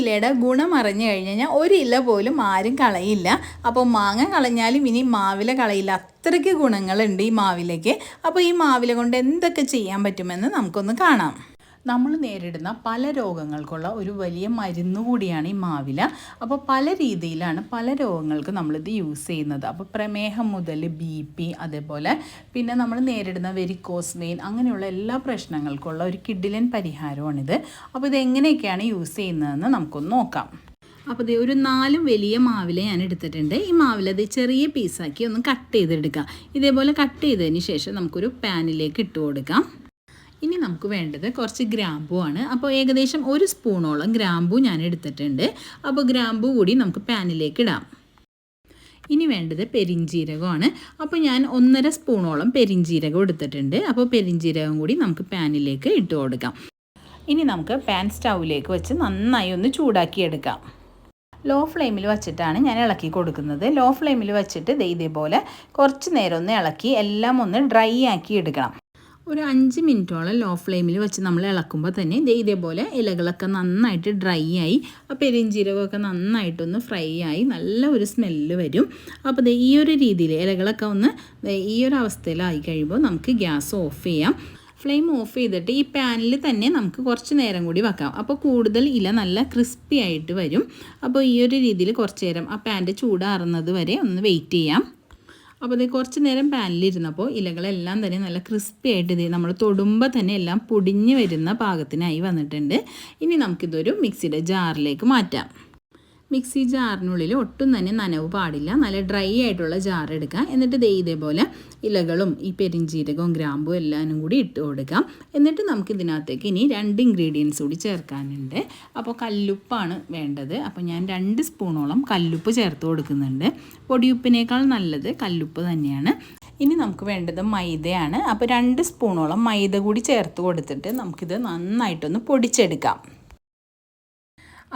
ഇലയുടെ ഗുണം അറിഞ്ഞു കഴിഞ്ഞ് കഴിഞ്ഞാൽ ഒരു ഇല പോലും ആരും കളയില്ല. അപ്പോൾ മാങ്ങ കളഞ്ഞാലും ഇനി മാവില കളയില്ല. അത്രയ്ക്ക് ഗുണങ്ങളുണ്ട് ഈ മാവിലയ്ക്ക്. അപ്പോൾ ഈ മാവില കൊണ്ട് എന്തൊക്കെ ചെയ്യാൻ പറ്റുമെന്ന് നമുക്കൊന്ന് കാണാം. നമ്മൾ നേരിടുന്ന പല രോഗങ്ങൾക്കുള്ള ഒരു വലിയ മരുന്ന് കൂടിയാണ് ഈ മാവില. അപ്പോൾ പല രീതിയിലാണ് പല രോഗങ്ങൾക്ക് നമ്മളിത് യൂസ് ചെയ്യുന്നത്. അപ്പോൾ പ്രമേഹം മുതൽ ബി പി അതേപോലെ പിന്നെ നമ്മൾ നേരിടുന്ന വെരിക്കോസ് വെയിൻ അങ്ങനെയുള്ള എല്ലാ പ്രശ്നങ്ങൾക്കുള്ള ഒരു കിഡിലൻ പരിഹാരമാണിത്. അപ്പോൾ ഇത് എങ്ങനെയൊക്കെയാണ് യൂസ് ചെയ്യുന്നതെന്ന് നമുക്കൊന്ന് നോക്കാം. അപ്പോൾ ഇത് ഒരു നാലും വലിയ മാവില ഞാൻ എടുത്തിട്ടുണ്ട്. ഈ മാവില ഇത് ചെറിയ പീസാക്കി ഒന്ന് കട്ട് ചെയ്തെടുക്കാം. ഇതേപോലെ കട്ട് ചെയ്തതിന് ശേഷം നമുക്കൊരു പാനിലേക്ക് ഇട്ട് കൊടുക്കാം. ഇനി നമുക്ക് വേണ്ടത് കുറച്ച് ഗ്രാമ്പൂ ആണ്. അപ്പോൾ ഏകദേശം ഒരു സ്പൂണോളം ഗ്രാമ്പൂ ഞാൻ എടുത്തിട്ടുണ്ട്. അപ്പോൾ ഗ്രാമ്പൂ കൂടി നമുക്ക് പാനിലേക്ക് ഇടാം. ഇനി വേണ്ടത് പെരിഞ്ജീരകമാണ് അപ്പോൾ ഞാൻ ഒന്നര സ്പൂണോളം പെരിഞ്ജീരകം എടുത്തിട്ടുണ്ട്. അപ്പോൾ പെരിഞ്ജീരകം കൂടി നമുക്ക് പാനിലേക്ക് ഇട്ട് കൊടുക്കാം. ഇനി നമുക്ക് പാൻ സ്റ്റൗവിലേക്ക് വെച്ച് നന്നായി ഒന്ന് ചൂടാക്കിയെടുക്കാം ലോ ഫ്ലെയിമിൽ വെച്ചിട്ടാണ് ഞാൻ ഇളക്കി കൊടുക്കുന്നത്. ലോ ഫ്ലെയിമിൽ വെച്ചിട്ട് ഇതേപോലെ കുറച്ച് നേരം ഒന്ന് ഇളക്കി എല്ലാം ഒന്ന് ഡ്രൈ ആക്കി എടുക്കണം. ഒരു അഞ്ച് മിനിറ്റോളം ലോ ഫ്ലെയിമിൽ വെച്ച് നമ്മൾ ഇളക്കുമ്പോൾ തന്നെ ദേ ഇതേപോലെ ഇലകളൊക്കെ നന്നായിട്ട് ഡ്രൈ ആയി ആ പെരിഞ്ചീരകമൊക്കെ നന്നായിട്ടൊന്ന് ഫ്രൈ ആയി നല്ല ഒരു സ്മെല്ല് വരും. അപ്പോൾ ഈ ഒരു രീതിയിൽ ഇലകളൊക്കെ ഒന്ന് ഈ ഒരു അവസ്ഥയിലായി കഴിയുമ്പോൾ നമുക്ക് ഗ്യാസ് ഓഫ് ചെയ്യാം. ഫ്ലെയിം ഓഫ് ചെയ്തിട്ട് ഈ പാനിൽ തന്നെ നമുക്ക് കുറച്ച് നേരം കൂടി വെക്കാം. അപ്പോൾ കൂടുതൽ ഇല നല്ല ക്രിസ്പി ആയിട്ട് വരും. അപ്പോൾ ഈ ഒരു രീതിയിൽ കുറച്ച് നേരം ആ പാന്റെ ചൂടാറുന്നത് വരെ ഒന്ന് വെയിറ്റ് ചെയ്യാം. അപ്പോൾ ഇത് കുറച്ച് നേരം പാനിലിരുന്നപ്പോൾ ഇലകളെല്ലാം തന്നെ നല്ല ക്രിസ്പി ആയിട്ട് ഇത് നമ്മൾ തൊടുമ്പോൾ തന്നെ എല്ലാം പൊടിഞ്ഞ് വരുന്ന പാകത്തിനായി വന്നിട്ടുണ്ട്. ഇനി നമുക്കിതൊരു മിക്സിയുടെ ജാറിലേക്ക് മാറ്റാം. മിക്സി ജാറിനുള്ളിൽ ഒട്ടും തന്നെ നനവ് പാടില്ല. നല്ല ഡ്രൈ ആയിട്ടുള്ള ജാർ എടുക്കുക എന്നിട്ട് ദേ ഇതേപോലെ ഇലകളും ഈ പെരിഞ്ചീരകവും ഗ്രാമ്പും എല്ലാനും കൂടി ഇട്ട് കൊടുക്കാം. എന്നിട്ട് നമുക്ക് ഇതിനകത്തേക്ക് ഇനി രണ്ട് ഇൻഗ്രീഡിയൻസ് കൂടി ചേർക്കാനുണ്ട്. അപ്പോൾ കല്ലുപ്പാണ് വേണ്ടത്. അപ്പോൾ ഞാൻ രണ്ട് സ്പൂണോളം കല്ലുപ്പ് ചേർത്ത് കൊടുക്കുന്നുണ്ട്. പൊടിയുപ്പിനേക്കാൾ നല്ലത് കല്ലുപ്പ് തന്നെയാണ്. ഇനി നമുക്ക് വേണ്ടത് മൈദയാണ്. അപ്പോൾ രണ്ട് സ്പൂണോളം മൈദ കൂടി ചേർത്ത് കൊടുത്തിട്ട് നമുക്കിത് നന്നായിട്ടൊന്ന് പൊടിച്ചെടുക്കാം.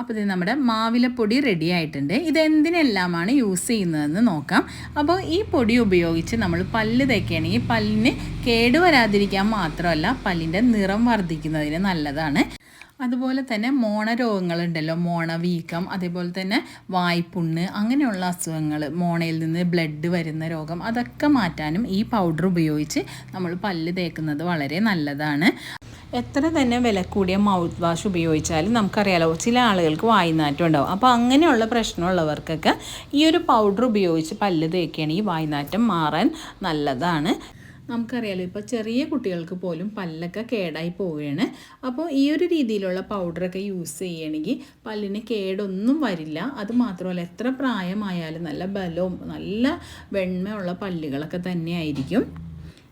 അപ്പോൾ ഇത് നമ്മുടെ മാവിലപ്പൊടി റെഡി ആയിട്ടുണ്ട്. ഇത് എന്തിനെല്ലാമാണ് യൂസ് ചെയ്യുന്നതെന്ന് നോക്കാം. അപ്പോൾ ഈ പൊടി ഉപയോഗിച്ച് നമ്മൾ പല്ല് തേക്കുകയാണെങ്കിൽ പല്ലിന് കേടുവരാതിരിക്കാൻ മാത്രമല്ല പല്ലിന്റെ നിറം വർദ്ധിക്കുന്നതിന് നല്ലതാണ്. അതുപോലെ തന്നെ മോണ രോഗങ്ങളുണ്ടല്ലോ മോണ വീക്കം അതേപോലെ തന്നെ വായ്പുണ്ണ് അങ്ങനെയുള്ള അസുഖങ്ങൾ മോണയിൽ നിന്ന് ബ്ലഡ് വരുന്ന രോഗം അതൊക്കെ മാറ്റാനും ഈ പൗഡർ ഉപയോഗിച്ച് നമ്മൾ പല്ല് തേക്കുന്നത് വളരെ നല്ലതാണ്. എത്ര തന്നെ വില കൂടിയ മൗത്ത് വാഷ് ഉപയോഗിച്ചാലും നമുക്കറിയാലോ ചില ആളുകൾക്ക് വായ്നാറ്റം ഉണ്ടാവും. അപ്പോൾ അങ്ങനെയുള്ള പ്രശ്നമുള്ളവർക്കൊക്കെ ഈ ഒരു പൗഡർ ഉപയോഗിച്ച് പല്ല് തേക്കുകയാണെങ്കിൽ വായ്നാറ്റം മാറാൻ നല്ലതാണ്. നമുക്കറിയാലോ ഇപ്പോൾ ചെറിയ കുട്ടികൾക്ക് പോലും പല്ലൊക്കെ കേടായി പോവുകയാണ്. അപ്പോൾ ഈ ഒരു രീതിയിലുള്ള പൗഡറൊക്കെ യൂസ് ചെയ്യണമെങ്കിൽ പല്ലിന് കേടൊന്നും വരില്ല. അത് മാത്രമല്ല എത്ര പ്രായമായാലും നല്ല ബലവും നല്ല വെണ്മയുള്ള പല്ലുകളൊക്കെ തന്നെയായിരിക്കും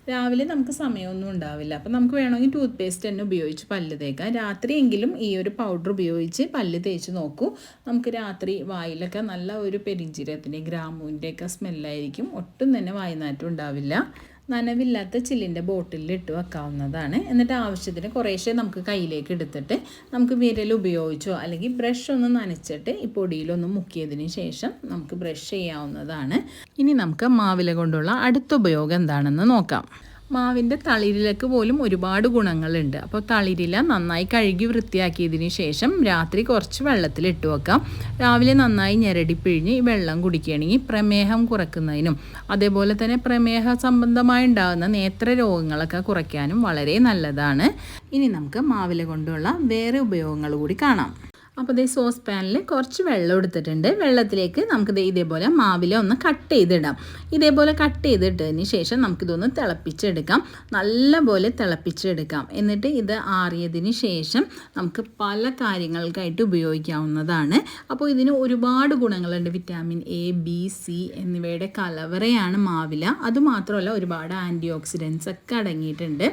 രാവിലെ നമുക്ക് സമയമൊന്നും ഉണ്ടാവില്ല. അപ്പോൾ നമുക്ക് വേണമെങ്കിൽ ടൂത്ത് പേസ്റ്റ് തന്നെ ഉപയോഗിച്ച് പല്ല് തേക്കാം. രാത്രിയെങ്കിലും ഈ ഒരു പൗഡർ ഉപയോഗിച്ച് പല്ല് തേച്ച് നോക്കൂ. നമുക്ക് രാത്രി വായിലൊക്കെ നല്ല ഒരു പെരിഞ്ചീരത്തിന്റെ ഗ്രാമുവിന്റെയൊക്കെ സ്മെല്ലായിരിക്കും ഒട്ടും തന്നെ വായനാറ്റം ഉണ്ടാവില്ല. നനവില്ലാത്ത ചില്ലിന്റെ ബോട്ടിലിൽ ഇട്ട് വെക്കാവുന്നതാണ്. എന്നിട്ട് ആവശ്യത്തിന് കുറേശ്ശെ നമുക്ക് കയ്യിലേക്ക് എടുത്തിട്ട് നമുക്ക് വിരൽ ഉപയോഗിച്ചോ അല്ലെങ്കിൽ ബ്രഷ് ഒന്ന് നനച്ചിട്ട് ഈ പൊടിയിലൊന്ന് മുക്കിയതിന് ശേഷം നമുക്ക് ബ്രഷ് ചെയ്യാവുന്നതാണ്. ഇനി നമുക്ക് മാവില കൊണ്ടുള്ള അടുത്ത ഉപയോഗം എന്താണെന്ന് നോക്കാം. മാവിന്റെ തളിരിലക്ക് പോലും ഒരുപാട് ഗുണങ്ങളുണ്ട്. അപ്പോൾ തളിരില നന്നായി കഴുകി വൃത്തിയാക്കിയതിന് ശേഷം രാത്രി കുറച്ച് വെള്ളത്തിൽ ഇട്ട് വെക്കാം. രാവിലെ നന്നായി ഞെരടി പിഴിഞ്ഞ് ഈ വെള്ളം കുടിക്കുകയാണെങ്കിൽ പ്രമേഹം കുറയ്ക്കുന്നതിനും അതേപോലെ തന്നെ പ്രമേഹ സംബന്ധമായി ഉണ്ടാകുന്ന നേത്ര രോഗങ്ങളൊക്കെ കുറയ്ക്കാനും വളരെ നല്ലതാണ്. ഇനി നമുക്ക് മാവില കൊണ്ടുള്ള വേറെ ഉപയോഗങ്ങൾ കൂടി കാണാം. അപ്പോൾ ദേ സോസ് പാനിൽ കുറച്ച് വെള്ളം എടുത്തിട്ടുണ്ട്. വെള്ളത്തിലേക്ക് നമുക്ക് ഇതേപോലെ മാവില ഒന്ന് കട്ട് ചെയ്തിടാം. ഇതേപോലെ കട്ട് ചെയ്തിട്ടതിന് ശേഷം നമുക്കിതൊന്ന് തിളപ്പിച്ചെടുക്കാം. നല്ലപോലെ തിളപ്പിച്ചെടുക്കാം. എന്നിട്ട് ഇത് ആറിയതിന് ശേഷം നമുക്ക് പല കാര്യങ്ങൾക്കായിട്ട് ഉപയോഗിക്കാവുന്നതാണ്. അപ്പോൾ ഇതിന് ഒരുപാട് ഗുണങ്ങളുണ്ട്. വിറ്റാമിൻ എ ബി സി എന്നിവയുടെ കലവറയാണ് മാവില. അതുമാത്രമല്ല ഒരുപാട് ആന്റി ഓക്സിഡൻസ് ഒക്കെ അടങ്ങിയിട്ടുണ്ട്.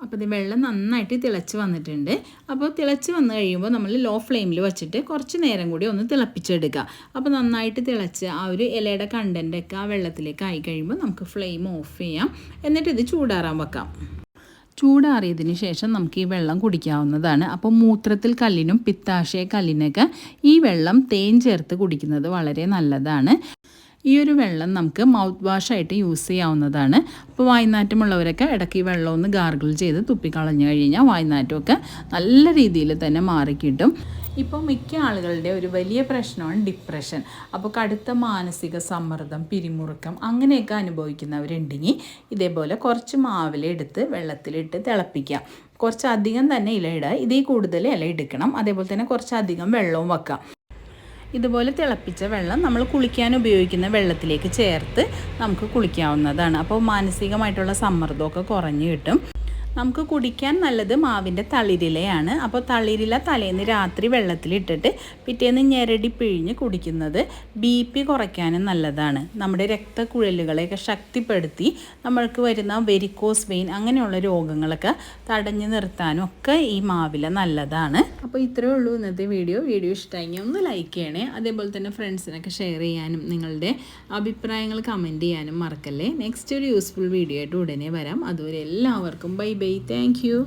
അപ്പോൾ ഇത് വെള്ളം നന്നായിട്ട് തിളച്ച് വന്നിട്ടുണ്ട്. അപ്പോൾ തിളച്ച് വന്നു കഴിയുമ്പോൾ നമ്മൾ ലോ ഫ്ലെയിമിൽ വെച്ചിട്ട് കുറച്ച് നേരം കൂടി ഒന്ന് തിളപ്പിച്ചെടുക്കുക. അപ്പോൾ നന്നായിട്ട് തിളച്ച് ആ ഒരു ഇലയുടെ കണ്ടന്റൊക്കെ ആ വെള്ളത്തിലേക്ക് ആയി കഴിയുമ്പോൾ നമുക്ക് ഫ്ലെയിം ഓഫ് ചെയ്യാം. എന്നിട്ട് ഇത് ചൂടാറാൻ വെക്കാം. ചൂടാറിയതിന് ശേഷം നമുക്ക് ഈ വെള്ളം കുടിക്കാവുന്നതാണ്. അപ്പോൾ മൂത്രത്തിൽ കല്ലിനും പിത്താശയ കല്ലിനൊക്കെ ഈ വെള്ളം തേൻ ചേർത്ത് കുടിക്കുന്നത് വളരെ നല്ലതാണ്. ഈ ഒരു വെള്ളം നമുക്ക് മൗത്ത് വാഷായിട്ട് യൂസ് ചെയ്യാവുന്നതാണ്. അപ്പോൾ വായ്നാറ്റമുള്ളവരൊക്കെ ഇടയ്ക്ക് ഈ വെള്ളം ഒന്ന് ഗാർഗിൾ ചെയ്ത് തുപ്പിക്കളഞ്ഞു കഴിഞ്ഞാൽ വായ്നാറ്റമൊക്കെ നല്ല രീതിയിൽ തന്നെ മാറിക്കിട്ടും. ഇപ്പോൾ മിക്ക ആളുകളുടെ ഒരു വലിയ പ്രശ്നമാണ് ഡിപ്രഷൻ അപ്പോൾ കടുത്ത മാനസിക സമ്മർദ്ദം പിരിമുറുക്കം അങ്ങനെയൊക്കെ അനുഭവിക്കുന്നവരുണ്ടെങ്കിൽ ഇതേപോലെ കുറച്ച് മാവില എടുത്ത് വെള്ളത്തിലിട്ട് തിളപ്പിക്കുക. കുറച്ചധികം തന്നെ ഇല ഇടുക ഇതിൽ കൂടുതൽ ഇല എടുക്കണം. അതേപോലെ തന്നെ കുറച്ചധികം വെള്ളവും വെക്കാം ഇതുപോലെ തിളപ്പിച്ച വെള്ളം നമ്മൾ കുളിക്കാൻ ഉപയോഗിക്കുന്ന വെള്ളത്തിലേക്ക് ചേർത്ത് നമുക്ക് കുളിക്കാവുന്നതാണ്. അപ്പോൾ മാനസികമായിട്ടുള്ള സമ്മർദ്ദമൊക്കെ കുറഞ്ഞു കിട്ടും. നമുക്ക് കുടിക്കാൻ നല്ലത് മാവിന്റെ തളിരിലയാണ്. അപ്പോൾ തളിരില തലേന്ന് രാത്രി വെള്ളത്തിലിട്ടിട്ട് പിറ്റേന്ന് ഞെരടി പിഴിഞ്ഞ് കുടിക്കുന്നത് ബി പി കുറയ്ക്കാനും നല്ലതാണ്. നമ്മുടെ രക്തക്കുഴലുകളെയൊക്കെ ശക്തിപ്പെടുത്തി നമ്മൾക്ക് വരുന്ന വെരിക്കോസ് വെയിൻ അങ്ങനെയുള്ള രോഗങ്ങളൊക്കെ തടഞ്ഞു നിർത്താനും ഒക്കെ ഈ മാവില നല്ലതാണ്. അപ്പോൾ ഇത്രയേ ഉള്ളൂ ഇന്നത്തെ വീഡിയോ. വീഡിയോ ഇഷ്ടമായി ഒന്ന് ലൈക്ക് ചെയ്യണേ. അതേപോലെ തന്നെ ഫ്രണ്ട്സിനൊക്കെ ഷെയർ ചെയ്യാനും നിങ്ങളുടെ അഭിപ്രായങ്ങൾ കമന്റ് ചെയ്യാനും മറക്കല്ലേ. നെക്സ്റ്റ് ഒരു യൂസ്ഫുൾ വീഡിയോ ആയിട്ട് ഉടനെ വരാം. അതുവരെ എല്ലാവർക്കും ബൈ ബൈ Thank you.